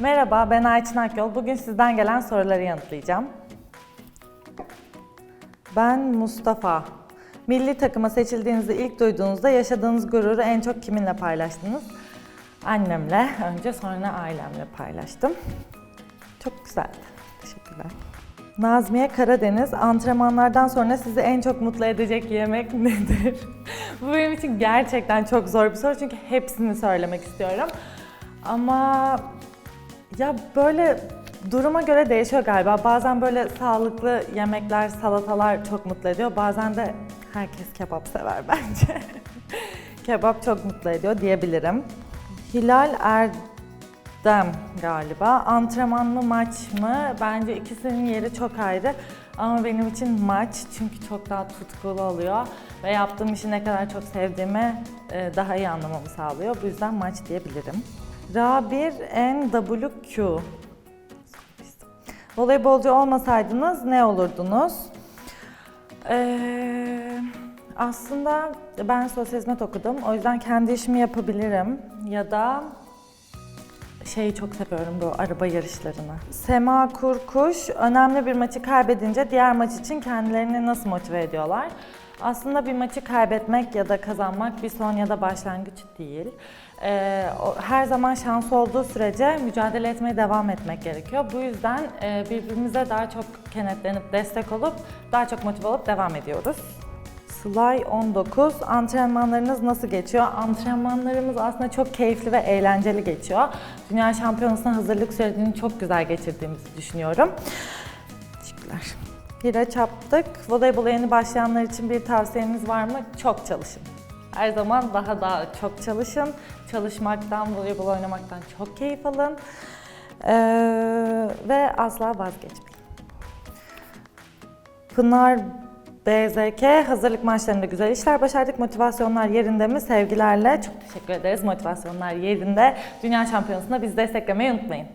Merhaba, ben Ayçin Akyol. Bugün sizden gelen soruları yanıtlayacağım. Ben Mustafa. Milli takıma seçildiğinizi ilk duyduğunuzda yaşadığınız gururu en çok kiminle paylaştınız? Annemle, önce sonra ailemle paylaştım. Çok güzeldi. Teşekkürler. Nazmiye Karadeniz, antrenmanlardan sonra sizi en çok mutlu edecek yemek nedir? Bu benim için gerçekten çok zor bir soru çünkü hepsini söylemek istiyorum. Ama ya böyle duruma göre değişiyor galiba. Bazen böyle sağlıklı yemekler, salatalar çok mutlu ediyor. Bazen de herkes kebap sever bence. kebap çok mutlu ediyor diyebilirim. Hilal Erdem galiba. Antrenman mı maç mı? Bence ikisinin yeri çok ayrı. Ama benim için maç çünkü çok daha tutkulu oluyor ve yaptığım işi ne kadar çok sevdiğimi e, daha iyi anlamamı sağlıyor. Bu yüzden maç diyebilirim. Ra1NWQ Voleybolcu olmasaydınız ne olurdunuz? Ee, aslında ben sosyal hizmet okudum. O yüzden kendi işimi yapabilirim. Ya da şeyi çok seviyorum bu araba yarışlarını. Sema Kurkuş, önemli bir maçı kaybedince diğer maç için kendilerini nasıl motive ediyorlar? Aslında bir maçı kaybetmek ya da kazanmak bir son ya da başlangıç değil. Ee, her zaman şans olduğu sürece mücadele etmeye devam etmek gerekiyor. Bu yüzden e, birbirimize daha çok kenetlenip destek olup daha çok motive olup devam ediyoruz. Sly 19. Antrenmanlarınız nasıl geçiyor? Antrenmanlarımız aslında çok keyifli ve eğlenceli geçiyor. Dünya Şampiyonası'na hazırlık sürecini çok güzel geçirdiğimizi düşünüyorum. Teşekkürler. Hira çaptık. Voleybola yeni başlayanlar için bir tavsiyeniz var mı? Çok çalışın. Her zaman daha daha çok çalışın. Çalışmaktan, voleybol oynamaktan çok keyif alın. Ee, ve asla vazgeçmeyin. Pınar BZK hazırlık maçlarında güzel işler başardık. Motivasyonlar yerinde mi? Sevgilerle. Çok teşekkür ederiz. Motivasyonlar yerinde. Dünya Şampiyonası'nda bizi desteklemeyi unutmayın.